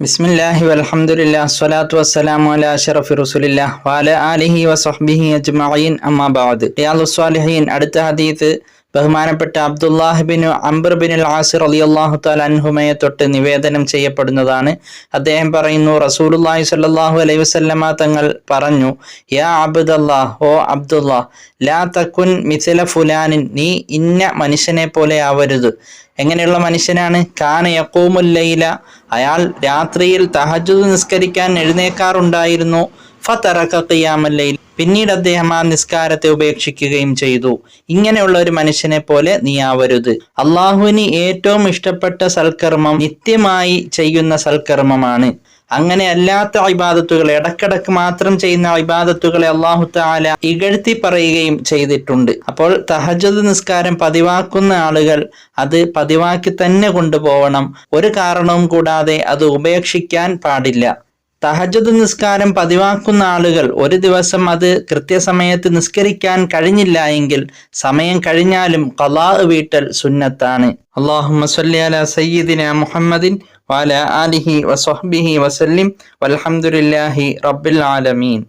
ബിസ്മില്ലാഹി വൽഹംദുലില്ലാ സ്വലാത്തു വസ്സലാമു അലാ അഷറഫി റസൂലില്ലാ വാല ആലിഹി വസ്ബിഹി അജ്മഈൻ അമ്മാബാദ് റിയാദുസ്വാലിഹീൻ റിയാദുസ് സ്വാലിഹീൻ അടുത്ത ഹദീസ് ബഹുമാനപ്പെട്ട അബ്ദുല്ലാഹിബിൻ അംബർ ബിൻ ആസിർ റളിയല്ലാഹു തആല അൻഹുമയെ തൊട്ട് നിവേദനം ചെയ്യപ്പെടുന്നതാണ്. അദ്ദേഹം പറയുന്നു റസൂലുള്ളാഹി സ്വല്ലല്ലാഹു അലൈഹി വസല്ലമ തങ്ങൾ പറഞ്ഞു യാ അബ്ദല്ലാഹ് ഓ അബ്ദുല്ലാഹ് ലാ തക്കുൻ മിഥല ഫുലാനിൻ നീ ഇന്ന മനുഷ്യനെ പോലെ ആവരുത്. എങ്ങനെയുള്ള മനുഷ്യനാണ്? കാന യക്കൂമുല്ലയില അയാൾ രാത്രിയിൽ തഹജുദ് നിസ്കരിക്കാൻ എഴുന്നേക്കാറുണ്ടായിരുന്നു. ഖിയാമല്ലയിൽ പിന്നീട് അദ്ദേഹം ആ നിസ്കാരത്തെ ഉപേക്ഷിക്കുകയും ചെയ്തു. ഇങ്ങനെയുള്ള ഒരു മനുഷ്യനെ പോലെ നീ ആവരുത്. അള്ളാഹുവിന് ഏറ്റവും ഇഷ്ടപ്പെട്ട സൽക്കർമ്മം നിത്യമായി ചെയ്യുന്ന സൽക്കർമ്മമാണ്. അങ്ങനെ അല്ലാത്ത ഇബാദത്തുകൾ ഇടക്കിടക്ക് മാത്രം ചെയ്യുന്ന ഇബാദത്തുകളെ അള്ളാഹു താല ഇകഴ്ത്തി പറയുകയും ചെയ്തിട്ടുണ്ട്. അപ്പോൾ തഹജദ് നിസ്കാരം പതിവാക്കുന്ന ആളുകൾ അത് പതിവാക്കി തന്നെ കൊണ്ടുപോകണം ഒരു കാരണവും കൂടാതെ അത് ഉപേക്ഷിക്കാൻ പാടില്ല. തഹജദ് നിസ്കാരം പതിവാക്കുന്ന ആളുകൾ ഒരു ദിവസം അത് കൃത്യസമയത്ത് നിസ്കരിക്കാൻ കഴിഞ്ഞില്ല എങ്കിൽ സമയം കഴിഞ്ഞാലും കലാ വീട്ടൽ സുന്നത്താണ്. അള്ളാഹു സല്ലി സയ്യിദിന മുഹമ്മദിൻ വാല ആലിഹി വസ്വഹ്ബിഹി വസല്ലിം വൽഹംദുലില്ലാഹി റബ്ബിൽ ആലമീൻ.